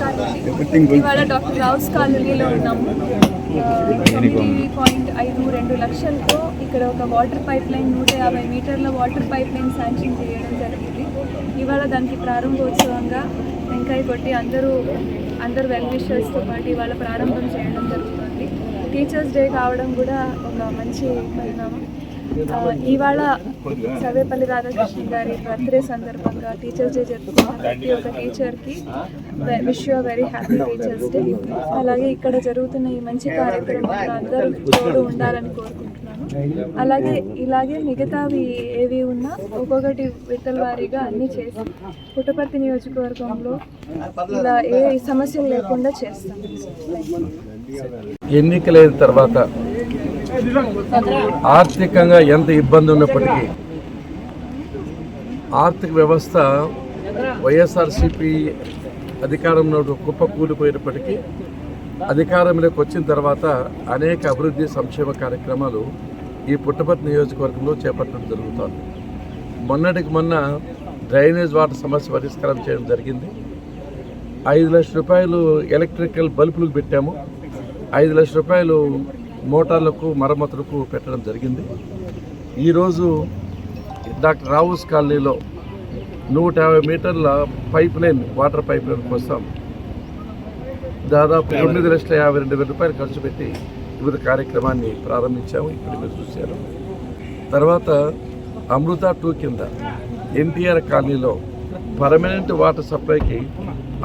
Colony ఇవాళ doctor Rao's కాలనీలో ఉన్నాము. తొమ్మిది పాయింట్ ఐదు రెండు లక్షలతో ఇక్కడ ఒక వాటర్ పైప్ లైన్ నూట యాభై మీటర్ల వాటర్ పైప్ లైన్ శాంక్షన్ చేయడం జరిగింది. ఇవాళ దానికి ప్రారంభోత్సవంగా వెంకాయ కొట్టి అందరూ అందరు వెల్ విషర్స్తో పాటు ఇవాళ ప్రారంభం చేయడం జరుగుతుంది. టీచర్స్ డే కావడం కూడా ఒక మంచి పరిణామం. ఇవాళ సర్వేపల్లి రాధాకృష్ణ గారి బర్త్డే సందర్భంగా టీచర్స్ డే జరుపుకున్న ప్రతి ఒక్క టీచర్కి wish you very happy teachers day. అలాగే ఇక్కడ జరుగుతున్న ఈ మంచి కార్యక్రమాలు అందరూ తోడు ఉండాలని కోరుకుంటున్నాను. అలాగే ఇలాగే మిగతావి ఏవి ఉన్నా ఒక్కొక్కటి విత్తల వారీగా అన్నీ చేసి పుట్టపర్తి నియోజకవర్గంలో ఇలా ఏ సమస్యలు లేకుండా చేస్తాం. ఎన్నికలైన తర్వాత ఆర్థికంగా ఎంత ఇబ్బంది ఉన్నప్పటికీ ఆర్థిక వ్యవస్థ వైఎస్ఆర్సిపి అధికారంలో కుప్ప కూలిపోయినప్పటికీ అధికారంలోకి వచ్చిన తర్వాత అనేక అభివృద్ధి సంక్షేమ కార్యక్రమాలు ఈ పుట్టపర్తి నియోజకవర్గంలో చేపట్టడం జరుగుతోంది. మొన్నటికి మొన్న డ్రైనేజ్ వాటర్ సమస్య పరిష్కారం చేయడం జరిగింది. ఐదు లక్షల రూపాయలు ఎలక్ట్రికల్ బల్బులకు పెట్టాము. ఐదు లక్షల రూపాయలు మోటార్లకు మరమ్మతులకు పెట్టడం జరిగింది. ఈరోజు డాక్టర్ రావుస్ కాలనీలో నూట యాభై మీటర్ల pipe line water pipe line కోసం దాదాపు తొమ్మిది లక్షల యాభై రెండు వేల రూపాయలు ఖర్చు పెట్టి వివిధ కార్యక్రమాన్ని ప్రారంభించాము. ఇప్పుడు మీరు చూశారు. తర్వాత అమృత టూ కింద ఎన్టీఆర్ కాలనీలో పర్మనెంట్ వాటర్ సప్లైకి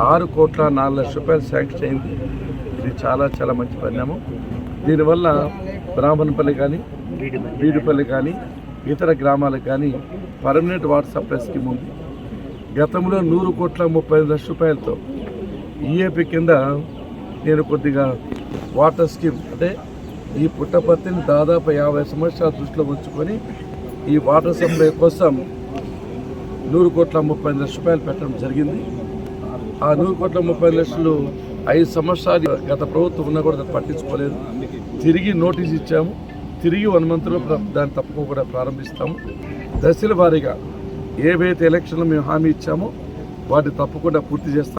ఆరు కోట్ల నాలుగు లక్షల రూపాయలు శాంక్షన్ అయింది. ఇది చాలా చాలా మంచి పరిణామం. దీనివల్ల బ్రాహ్మణపల్లి కానీ బీడుపల్లి కానీ ఇతర గ్రామాలకు కానీ పర్మనెంట్ వాటర్ సప్లై స్కీమ్ ఉంది. గతంలో నూరు కోట్ల ముప్పై ఐదు లక్షల రూపాయలతో ఈఏపీ కింద నేను కొద్దిగా వాటర్ స్కీమ్ అంటే ఈ పుట్టపర్తిని దాదాపు యాభై సంవత్సరాల దృష్టిలో ఉంచుకొని ఈ వాటర్ సప్లై కోసం నూరు కోట్ల ముప్పై ఐదు లక్షల రూపాయలు పెట్టడం జరిగింది. ఆ నూరు కోట్ల ముప్పై లక్షలు ఐదు సంవత్సరాలు గత ప్రభుత్వం ఉన్నా కూడా పట్టించుకోలేదు. తిరిగి నోటీస్ ఇచ్చాము. తిరిగి వన్ మంత్లో ప్ర- దాన్ని తప్పకుండా ప్రారంభిస్తాము. దశల వారీగా ఏవైతే ఎలక్షన్లు మేము హామీ ఇచ్చామో వాటిని తప్పకుండా పూర్తి చేస్తాం.